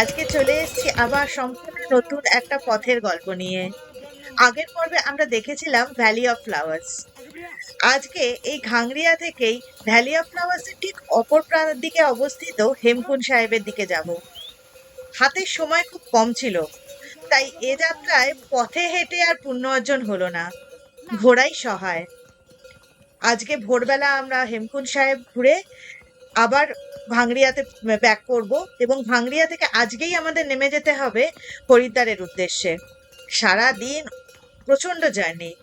আজকে চলে এসেছি আবার সম্পূর্ণ নতুন একটা পথের গল্প নিয়ে। আগের পর্বে আমরা দেখেছিলাম ভ্যালি অফ ফ্লাওয়ার্স আজকে এই ঘাংরিয়া থেকেই ভ্যালি অফ ফ্লাওয়ার্সের ঠিক অপর প্রান্তের দিকে অবস্থিত হেমকুন্ড সাহেবের দিকে যাব। হাতের সময় খুব কম ছিল, তাই এ যাত্রায় পথে হেঁটে আর পুণ্য অর্জন হলো না। ঘোড়াই সহায়। আজকে ভোরবেলা আমরা হেমকুন্ড সাহেব ঘুরে আবার ভাংড়িয়াতে ব্যাক করব এবং ভাংড়িয়া থেকে আজকেই আমাদের নেমে যেতে হবে হরিদ্বারের উদ্দেশ্যে। সারা দিন প্রচণ্ড জার্নি।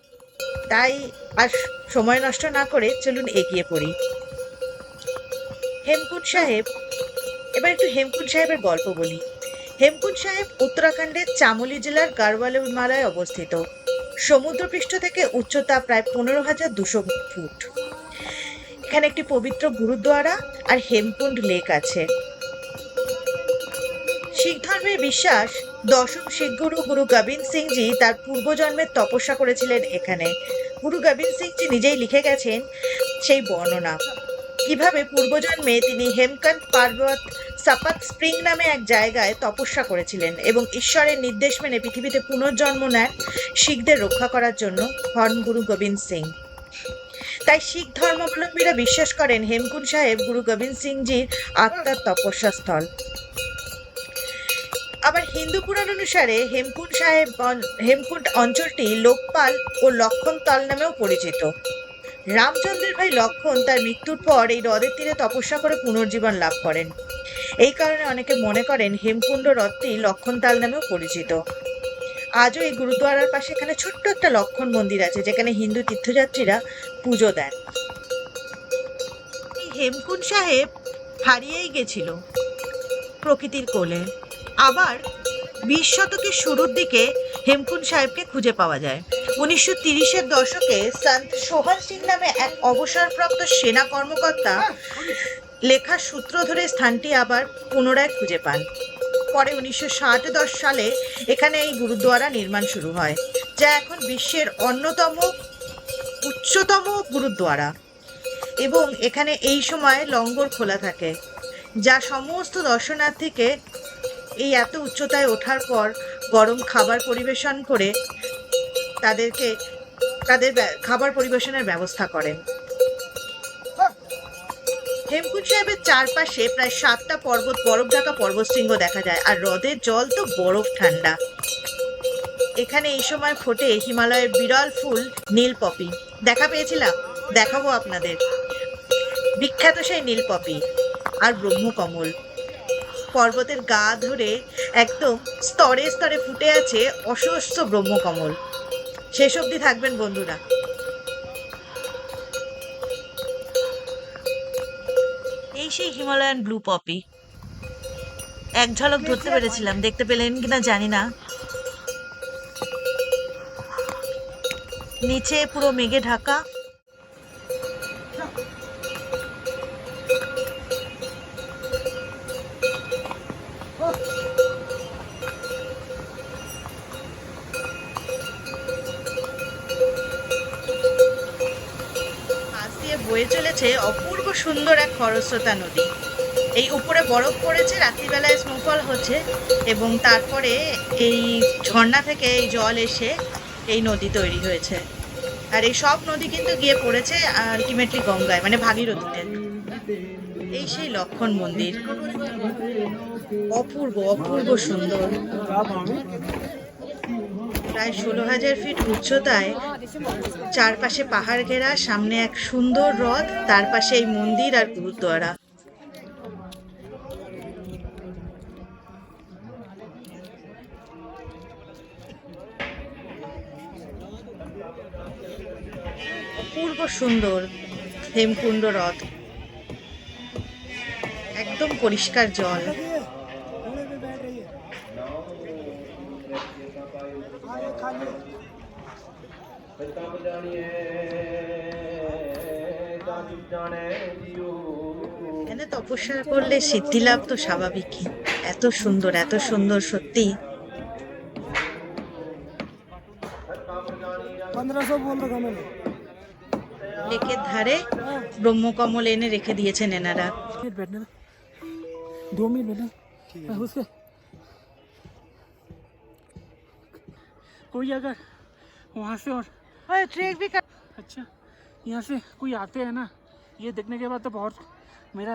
তাই আর সময় নষ্ট না করে চলুন এগিয়ে পড়ি। হেমকুন্ড সাহেব, এবার একটু হেমকুন্ড সাহেবের গল্প বলি। হেমকুন্ড সাহেব উত্তরাখণ্ডের চামোলি জেলার গারওয়াল হিমালয়ে অবস্থিত। সমুদ্রপৃষ্ঠ থেকে উচ্চতা প্রায় পনেরো হাজার দুশো ফুট। এখানে একটি পবিত্র গুরুদ্বারা আর হেমকুন্ড লেক আছে। শিখ ধর্মের বিশ্বাস, দশম শিখ গুরু গুরু গোবিন্দ সিংজি তার পূর্বজন্মের তপস্যা করেছিলেন এখানে। গুরু গোবিন্দ সিংজি নিজেই লিখে গেছেন সেই বর্ণনা। কীভাবে পূর্বজন্মে তিনি হেমকান্ত পার্বত সাপাত স্প্রিং নামে এক জায়গায় তপস্যা করেছিলেন এবং ঈশ্বরের নির্দেশ মেনে পৃথিবীতে পুনর্জন্ম নেন শিখদের রক্ষা করার জন্য হর্ন গুরু গোবিন্দ সিং তাই শিখ ধর্মাবলম্বীরা বিশ্বাস করেন হেমকুন্ড সাহেব, গুরু গোবিন্দ সিংজির আত্মার তপস্যা স্থল আবার হিন্দু পুরাণ অনুসারে হেমকুন্ড সাহেব হেমকুন্ড অঞ্চলটি লোকপাল ও লক্ষণ তল নামেও পরিচিত। রামচন্দ্রের ভাই লক্ষণ তার মৃত্যুর পর এই হ্রদের তীরে তপস্যা করে পুনর্জীবন লাভ করেন। এই কারণে অনেকে মনে করেন হেমকুণ্ড হ্রদটি লক্ষণ তাল নামেও পরিচিত। আজও এই গুরুদ্বারার পাশে এখানে ছোট্ট একটা লক্ষণ মন্দির আছে, যেখানে হিন্দু তীর্থযাত্রীরা পুজো দেন। হেমকুণ্ড সাহেব হারিয়েই গেছিল প্রকৃতির কোলে। আবার বিশ শতকের শুরুর দিকে হেমকুণ্ড সাহেবকে খুঁজে পাওয়া যায়। উনিশশো তিরিশের দশকে সন্ত সোহন সিং নামে এক অবসরপ্রাপ্ত সেনা কর্মকর্তা লেখার সূত্র ধরে স্থানটি আবার পুনরায় খুঁজে পান। পরে উনিশশো ষাট দশ সালে এখানে এই গুরুদ্বারা নির্মাণ শুরু হয়, যা এখন বিশ্বের অন্যতম উচ্চতম গুরুদ্বারা। এবং এখানে এই সময় লঙ্গর খোলা থাকে, যা সমস্ত দর্শনার্থীকে এই এত উচ্চতায় ওঠার পর গরম খাবার পরিবেশন করে তাদেরকে, তাদের খাবার পরিবেশনের ব্যবস্থা করেন। হেমকুণ্ড সাহেবের চারপাশে প্রায় সাতটা পর্বত বরফ ঢাকা পর্বতশৃঙ্গ দেখা যায়, আর হ্রদের জল তো বরফ ঠান্ডা। এখানে এই সময় ফোটে হিমালয়ের বিরল ফুল নীল পপি দেখা পেয়েছিলাম, দেখাবো আপনাদের। বিখ্যাত সেই নীল পপি আর ব্রহ্মকমল। পর্বতের গা ধরে একদম স্তরে স্তরে ফুটে আছে অসহস্র ব্রহ্মকমল। শেষ অবধি থাকবেন, বন্ধুরা। এই সেই হিমালয়ান ব্লু পপি। এক ঝলক ধরতে পেরেছিলাম, দেখতে পেলেন কিনা জানি না। নিচে পুরো মেঘে ঢাকা। বয়ে চলেছে অপূর্ব সুন্দর এক খরস্রোতা নদী। এই উপরে বরফ পড়েছে, রাত্রিবেলায় স্নোফল হচ্ছে এবং তারপরে এই ঝর্ণা থেকে এই জল এসে এই নদী তৈরি হয়েছে। আর এই সব নদী কিন্তু গিয়ে পড়েছে আলটিমেটলি গঙ্গায় মানে ভাগীরথীতে। এই সেই লক্ষণ মন্দির। অপূর্ব অপূর্ব সুন্দর। প্রায় ষোলো হাজার ফিট উচ্চতায় চারপাশে পাহাড় ঘেরা, সামনে এক সুন্দর হ্রদ, তার পাশে এই মন্দির আর গুরুদ্বারা অপূর্ব সুন্দর হেমকুণ্ড হ্রদ একদম পরিষ্কার জল এখানে তপস্যা করলে সিদ্ধি লাভ তো স্বাভাবিকই এত সুন্দর এত সুন্দর সত্যি पंद्रह सौ बोल रखा मैंने লেকের ধারে ব্রহ্মকমল এনে রেখে দিয়েছেন এনারা দু মিনিট कोई अगर वहाँ से और अरे ट्रैक भी कर अच्छा यहाँ से कोई आते हैं ना ये देखने के बाद तो बहुत मेरा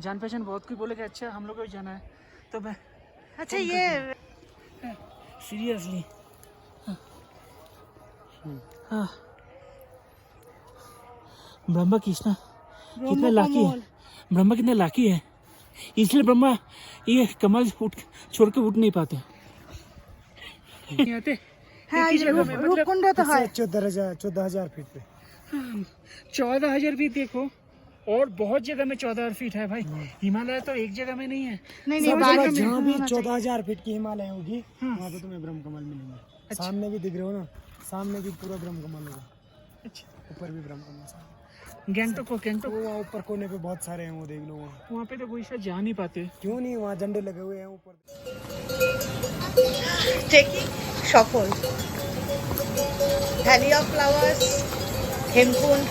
जान पहचान बहुत कोई बोले कि अच्छा हम लोग को जाना है। तो मैं अच्छा ये सीरियसली हाँ।, हम्म। हाँ। ब्रह्मा कृष्णा कितना लाकी है? ब्रह्मा कितने लाकी है? इसलिए ब्रह्मा ये कमल उठ छोड़ के उठ नहीं पाते। नहीं आते हाँ एक ही ये जगह रूप में, मतलब तो है। चौदह हज़ार चौदह हज़ार फीट पे। चौदह हज़ार फीट देखो और बहुत जगह में चौदह हज़ार फीट है भाई। हिमालय तो एक जगह में नहीं है। नहीं नहीं जहाँ भी चौदह हज़ार फीट की हिमालय होगी हाँ। वहाँ पे तुम्हें ब्रह्म कमल मिलेंगे अच्छा। सामने भी दिख रहे हो ना? सामने भी पूरा ब्रह्म कमल होगा। अच्छा। ऊपर भी ब्रह्म कमल सामने। गैंगटोक को गैंगटोक वो वहाँ ऊपर कोने पे बहुत सारे हैं वो देख लो वहाँ वहाँ पे तो कोई शायद जा नहीं पाते क्यों नहीं वहाँ झंडे लगे हुए हैं ऊपर ট্রেকিং সফল ভ্যালি অফ ফ্লাওয়ার্স হেমকুন্ড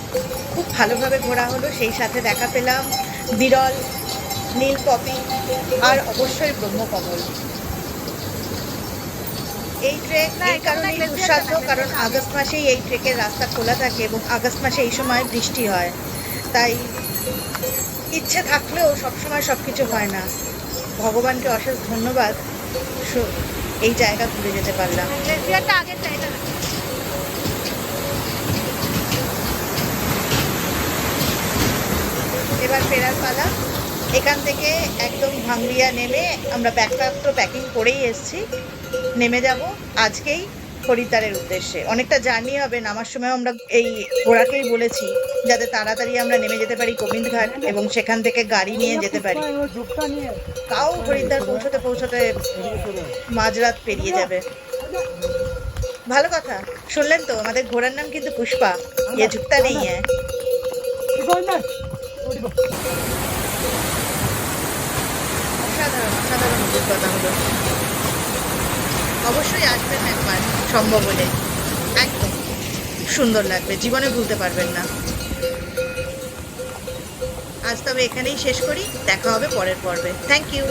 খুব ভালোভাবে ঘোরা হলো সেই সাথে দেখা পেলাম বিরল নীল পপি আর অবশ্যই ব্রহ্মকমল এই ট্রেক এই কারণেই সুস্বাদ্য কারণ আগস্ট মাসেই এই ট্রেকের রাস্তা খোলা থাকে এবং আগস্ট মাসে এই সময় বৃষ্টি হয়। তাই ইচ্ছে থাকলেও সবসময় সব কিছু হয় না। ভগবানকে অশেষ ধন্যবাদ। এই জায়গা ঘুরে যেতে পারলাম। আগের জায়গা এবার ফেরার পালা। এখান থেকে একদম ভাঙ্গিয়া নেমে আমরা ব্যাগপত্র প্যাকিং করেই এসেছি। নেমে যাব আজকেই খরিদ্দারের উদ্দেশ্যে। অনেকটা জার্নি হবে, নামার সময় আমরা এই ঘোড়াকেই বলেছি, যাতে তাড়াতাড়ি আমরা নেমে যেতে পারি গোবিন্দঘাট এবং সেখান থেকে গাড়ি নিয়ে যেতে পারি। তাও খরিদ্দার পৌঁছতে পৌঁছতে মাঝরাত পেরিয়ে যাবে। ভালো কথা, শুনলেন তো, আমাদের ঘোড়ার নাম কিন্তু পুষ্পা ইয়ে ঝুঁকতা নেই হ্যাঁ অসাধারণ অসাধারণ অভিজ্ঞতা হলো অবশ্যই আসবেন একবার, সম্ভব হলে। একদম। সুন্দর লাগবে, জীবনে ভুলতে পারবেন না। আজ তবে এখানেই শেষ করি, দেখা হবে পরের পর্বে। Thank you